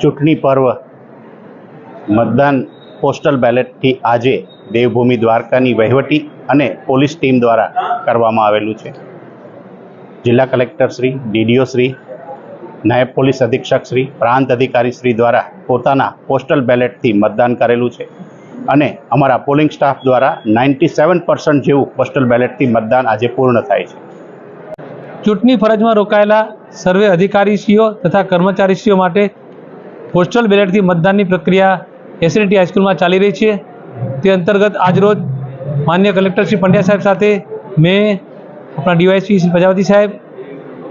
ચૂંટણી પર્વ મતદાન પોસ્ટલ બેલેટથી આજે દેવભૂમિ દ્વારકાની વહીવટી અને પોલીસ ટીમ દ્વારા કરવામાં આવેલું છે. જિલ્લા કલેક્ટર શ્રી, ડીડીઓ શ્રી, નાયબ પોલીસ અધિક્ષક શ્રી, પ્રાંત અધિકારી શ્રી દ્વારા પોતાના પોસ્ટલ બેલેટથી મતદાન કરેલું છે અને અમારા પોલિંગ સ્ટાફ દ્વારા નાઇન્ટી સેવન પર્સન્ટ જેવું પોસ્ટલ બેલેટથી મતદાન આજે પૂર્ણ થાય છે. ચૂંટણી ફરજમાં રોકાયેલા સર્વે અધિકારીશ્રીઓ તથા કર્મચારીશ્રીઓ માટે પોસ્ટલ બેલેટથી મતદાનની પ્રક્રિયા એસએનટી હાઈસ્કૂલમાં ચાલી રહી છે. તે અંતર્ગત આજરોજ માન્ય કલેક્ટર શ્રી પંડ્યા સાહેબ સાથે મેં આપણા ડીવાયસી શ્રી પ્રજાપતિ સાહેબ,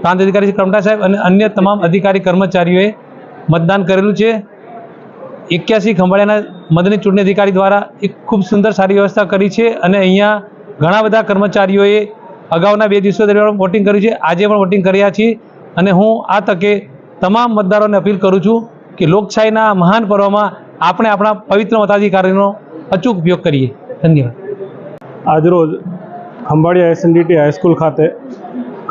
પ્રાંત અધિકારી શ્રી ક્રમટા સાહેબ અને અન્ય તમામ અધિકારી કર્મચારીઓએ મતદાન કરેલું છે. એક્યાસી ખંભાળિયાના મદની ચૂંટણી અધિકારી દ્વારા એક ખૂબ સુંદર સારી વ્યવસ્થા કરી છે અને અહીંયા ઘણા બધા કર્મચારીઓએ અગાઉના બે દિવસો દરમિયાન વોટિંગ કર્યું છે. આજે પણ વોટિંગ કર્યા છીએ અને હું આ તકે તમામ મતદારોને અપીલ કરું છું કે લોકશાહીના મહાન પર્વમાં આપણે આપણા પવિત્ર મતાધિકારીનો અચૂક ઉપયોગ કરીએ. ધન્યવાદ. આજરોજ ખંભાળિયા એસએનડીટી હાઈસ્કૂલ ખાતે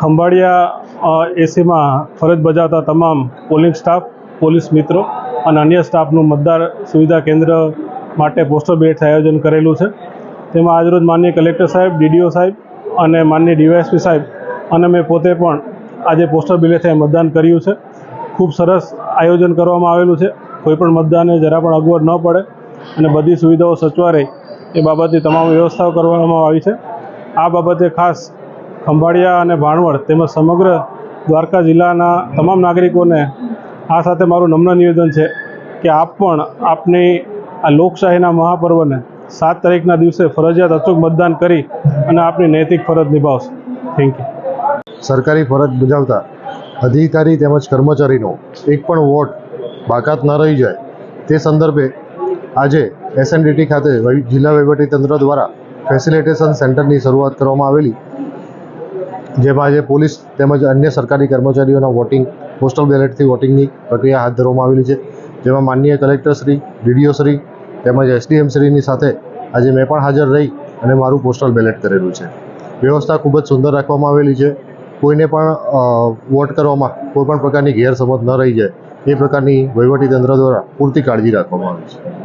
ખંભાળિયા એસીમાં ફરજ બજાવતા તમામ પોલિંગ સ્ટાફ, પોલીસ મિત્રો અને અન્ય સ્ટાફનું મતદાર સુવિધા કેન્દ્ર માટે પોસ્ટર બેલેટ આયોજન કરેલું છે. તેમાં આજરોજ માનનીય કલેક્ટર સાહેબ ડીડીઓ સાહેબ અને માનનીય ડીવાયએસપી સાહેબ અને મેં પોતે પણ આજે પોસ્ટર બેલેટથી મતદાન કર્યું છે. ખૂબ સરસ આયોજન કરવામાં આવેલું છે. કોઈપણ મતદાને જરા પણ અગવડ ન પડે અને બધી સુવિધાઓ સચવા રહે એ બાબતની તમામ વ્યવસ્થાઓ કરવામાં આવી છે. આ બાબતે ખાસ ખંભાળિયા અને ભાણવડ તેમજ સમગ્ર દ્વારકા જિલ્લાના તમામ નાગરિકોને આ સાથે મારું નમ્ર નિવેદન છે કે આપ પણ આપની આ લોકશાહીના મહાપર્વને સાત તારીખના દિવસે ફરજિયાત અચૂક મતદાન કરી અને આપની નૈતિક ફરજ નિભાવશો. થેન્ક યુ સરકારી ફરજ બજાવતા અધિકારી તેમજ કર્મચારીનો એક પણ વોટ બાકાત ન રહી જાય. તે સંદર્ભે આજે એસએનડીટી ખાતે જિલ્લા વહીવટીતંત્ર દ્વારા ફેસિલિટેશન સેન્ટરની શરૂઆત કરવામાં આવેલી, જેમાં આજે પોલીસ તેમજ અન્ય સરકારી કર્મચારીઓના વોટિંગ, પોસ્ટલ બેલેટથી વોટિંગની પ્રક્રિયા હાથ ધરવામાં આવેલી છે. જેમાં માનનીય કલેક્ટર શ્રી ડીડીઓ શ્રી તેમજ એસડીએમશ્રીની સાથે આજે મેં પણ હાજર રહી અને મારું પોસ્ટલ બેલેટ કરેલું છે. વ્યવસ્થા ખૂબ જ સુંદર રાખવામાં આવેલી છે. કોઈને પણ વોટ કરવામાં કોઈપણ પ્રકારની ગેરસમજ ન રહી જાય, એ પ્રકારની વહીવટીતંત્ર દ્વારા પૂરતી કાળજી રાખવામાં આવે છે.